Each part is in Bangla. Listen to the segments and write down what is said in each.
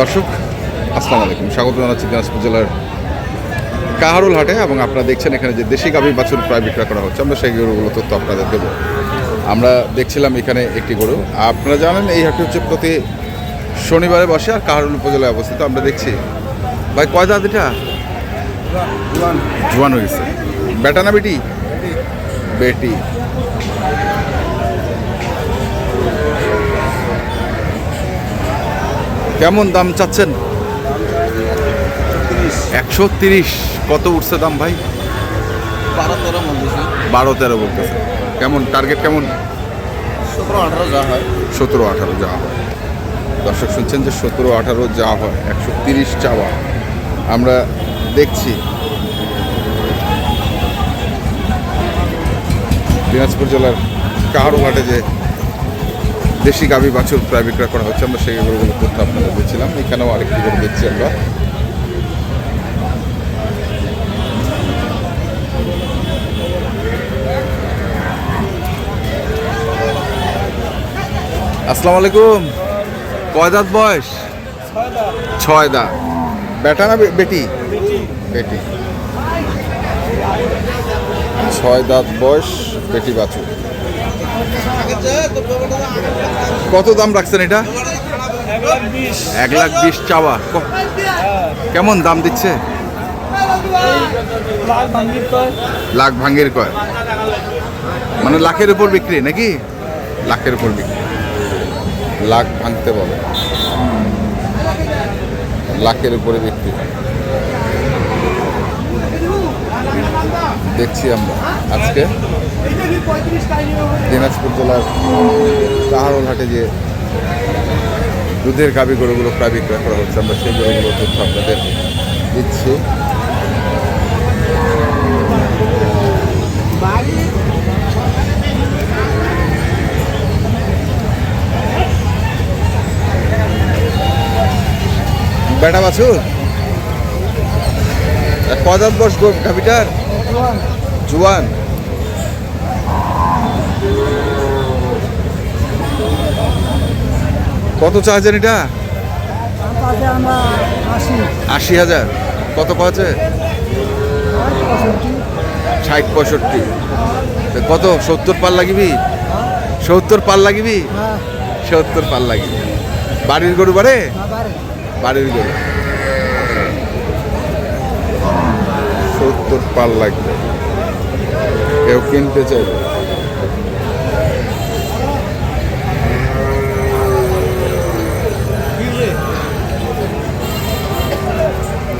দর্শক আসসালামু আলাইকুম। স্বাগত জানাচ্ছি দিনাজপুর জেলার কাহারুল হাটে এবং আপনারা দেখছেন এখানে যে দেশি গাভী বাছুর প্রায় বিক্রয় করা হচ্ছে। আমরা সেই গরুগুলো তথ্য আপনাদের দেবো। আমরা দেখছিলাম এখানে একটি গরু। আপনারা জানেন এই হাটটি হচ্ছে প্রতি শনিবারে বসে আর কাহারুল উপজেলায় অবস্থিত। আমরা দেখছি। ভাই কয় দাঁত এটা? জোয়ান। হয়ে গেছে বেটা না বেটি। বেটি। কেমন দাম চাচ্ছেন? একশো তিরিশ। কত উঠছে দাম ভাই? বারো তেরো বলতেছি। বারো তেরো বলতেছে। কেমন? টার্গেট কেমন? সতেরো আঠারো যা হয়। সতেরো আঠারো যাওয়া হয়। দর্শক শুনছেন যে সতেরো আঠারো যাওয়া হয় একশো তিরিশ চাওয়া। আমরা দেখছি। দিনাজপুর জেলার কাহারুঘাটে যে দেশি গাভী বাছুর প্রায় বিক্রয় করা হচ্ছে, আমরা সেই গরুগুলো তথ্য আপনাদের দিচ্ছিলাম। এখানেও আরেকটি গরু দেখছি আমরা। আসসালামু আলাইকুম। কয় দাঁত বয়স? ছয় দাঁত। বেটা না বেটি? বেটি। ছয় দাঁত বয়স, বেটি বাছুর। কত দাম রাখছেন এটা? এক লাখ বিশ চাওয়া। কেমন দাম দিচ্ছে? লাখ ভাঙ্গের কয়। মানে লাখের উপর বিক্রি, নাকি? লাখের উপর বিক্রি। লাখ ভাঙতে বলে লাখের উপরে বিক্রি। দেখছি আমরা আজকে। দিনাজপুর জেলার কাহারোল হাটে যে দুধের গাভী গরুগুলো প্রায় বিক্রয় করা হচ্ছে আমরা সেই গরুগুলোর তথ্য আপনাদের দিচ্ছি। বেটা বাছুর কদাত বস গো গাভিটার? জুয়ান। কত চার্জেন এটা? আশি হাজার। কত পাচ্ছে? ষাট পঁয়ষট্টি। কত? সত্তর পার লাগিবি? সত্তর পার লাগিবি? সত্তর পার লাগিবি। বাড়ির গরু বাড়ে? বাড়ির গরু। সত্তর পার লাগবে। কেউ কিনতে চাইবে?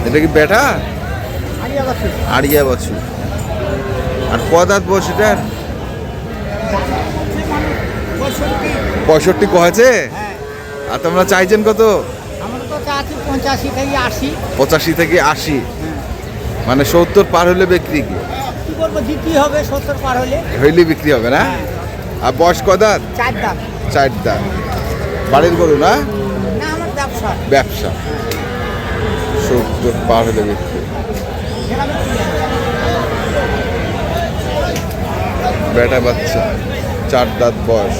এটা কি বেটা? আড়িয়া বছর আর পদাত বস এটার? পঁয়ষট্টি। কয়েছে? আর তোমরা চাইছেন কত? পঁচাশি থেকে আশি। মানে সত্তর পার হলে বিক্রি কি? হবে সত্তর পার হলে। হইলে বিক্রি হবে না? আর বয়স কদাত চার দাম চার দাঁত। বাড়ির গরু না? ব্যবসা। ব্যবসা। সত্তর পার হলে বিক্রি বেটা বাচ্চা চার দাঁত বয়স।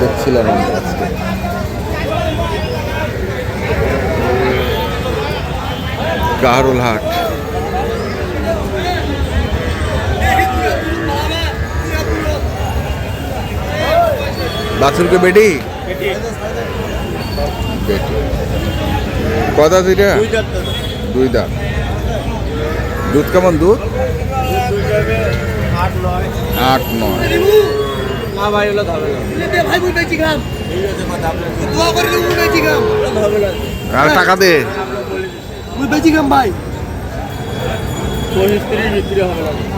দেখছিলাম আমরা আজকে। কাহারুল হাট। বাছুরকে বেটি? বেটি। কদা দুইটা? দুই দাঁত। দুধ কেমন দুধ? আট নয়। কথা আর টাকা দে। ভাই। পঁচিশ তিরিশ বিক্রি হবে না।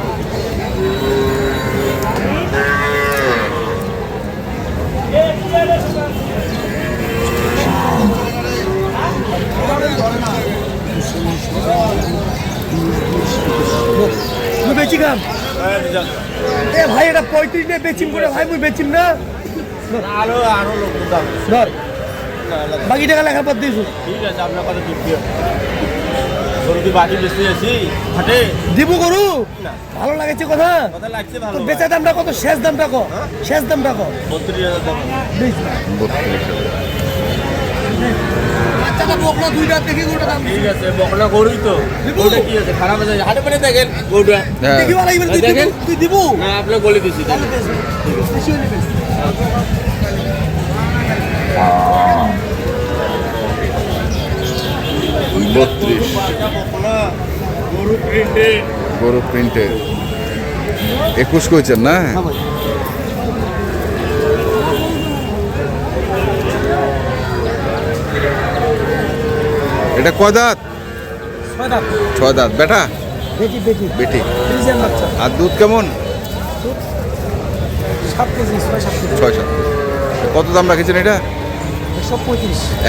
বেচি খাম? এ ভাই, এটা পঁয়ত্রিশ বেচিম করে ভাই, মুই বেচিম না? আরও আরও লোক ধর। বাকি টাকা লেখার পর দিয়েছ ঠিক আছে, আপনার কথা বিক্রি হবে গরু কি বেশি আছি হাটে দিব গরু ভালো লাগেছে কথা? কথা লাগছে ভালো। বেচা দামটা কত? শেষ দামটা কত? শেষ দামটা কত? বত্রিশ হাজার দাম। বত্রিশ বাচ্চাটা বকলা দুইটা দেখি গরুটা দাম। ঠিক আছে বকনা গরুই তো। গরুটা কি আছে? খারাপ আছে? হাটে পেলে দেখেন গরুটা। হ্যাঁ। দেখি ভালো এবার তুই দিব দেখেন। তুই না বলে গরু প্রিন্টের একুশ কইছেন না? এটা কয় দাঁত? ছয় দাঁত। বেটা? বেটি আর দুধ কেমন? ছয় সাত কত দাম রাখেছেন এটা?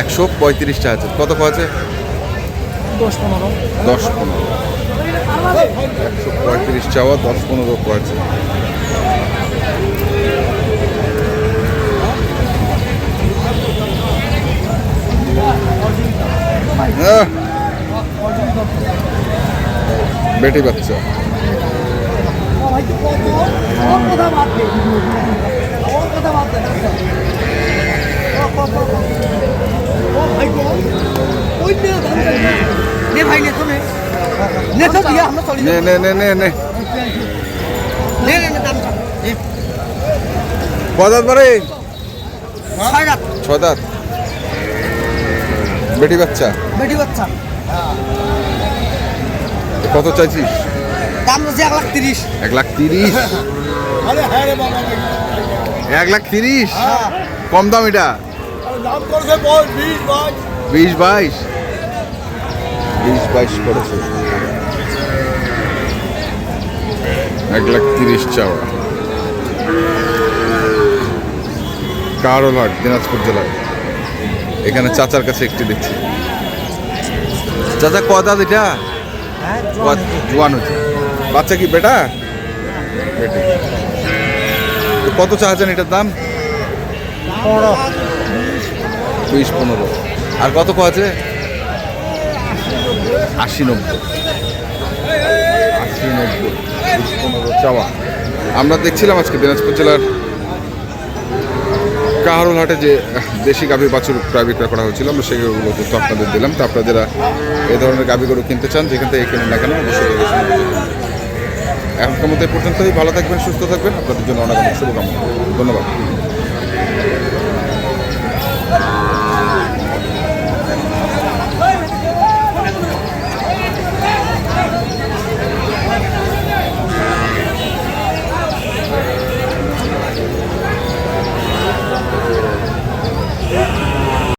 একশো পঁয়ত্রিশটা আছে। কত আছে দশ পনেরো। দশ পনেরো। একশো পঁয়ত্রিশ চাওয়া দশ পনেরো পয়েন্ট। হ্যাঁ। বেটি বাচ্চা। কথা বাদ কথা বাদ বেটি বাচ্চা? কত চাইছিস? এক লাখ তিরিশ। এক লাখ তিরিশ? এক লাখ তিরিশ? কম দাম এটা? বিশ বাইশ। বিশ বাইশ করেছে। এক লাখ তিরিশ চাওয়া। কারোলহাট দিনাজপুর জেলায় এখানে চাচার কাছে একটি দেখছি। চাচা কদা এটা হ্যাঁ জোয়ান হয়েছে। বাচ্চা কি বেটা? কত চাচ্ছেন এটার দাম? বিশ পনেরো। আর কত ক আছে? আশি নব্বই। চাওয়া আমরা দেখছিলাম আজকে দিনাজপুর জেলার কাহারুল হাটে যে দেশি গাভী বাছুর প্রায় বিক্রয় করা হয়েছিল, আমরা সেগুলো তথ্য আপনাদের দিলাম। তো আপনারা যারা এই ধরনের গাভী গরু কিনতে চান, যেখান থেকে কিনুন না কেন, অবশ্যই এখনকার মতো পর্যন্তই ভালো থাকবেন, সুস্থ থাকবেন। আপনাদের জন্য অনেক অনেক শুভকামনা। ধন্যবাদ।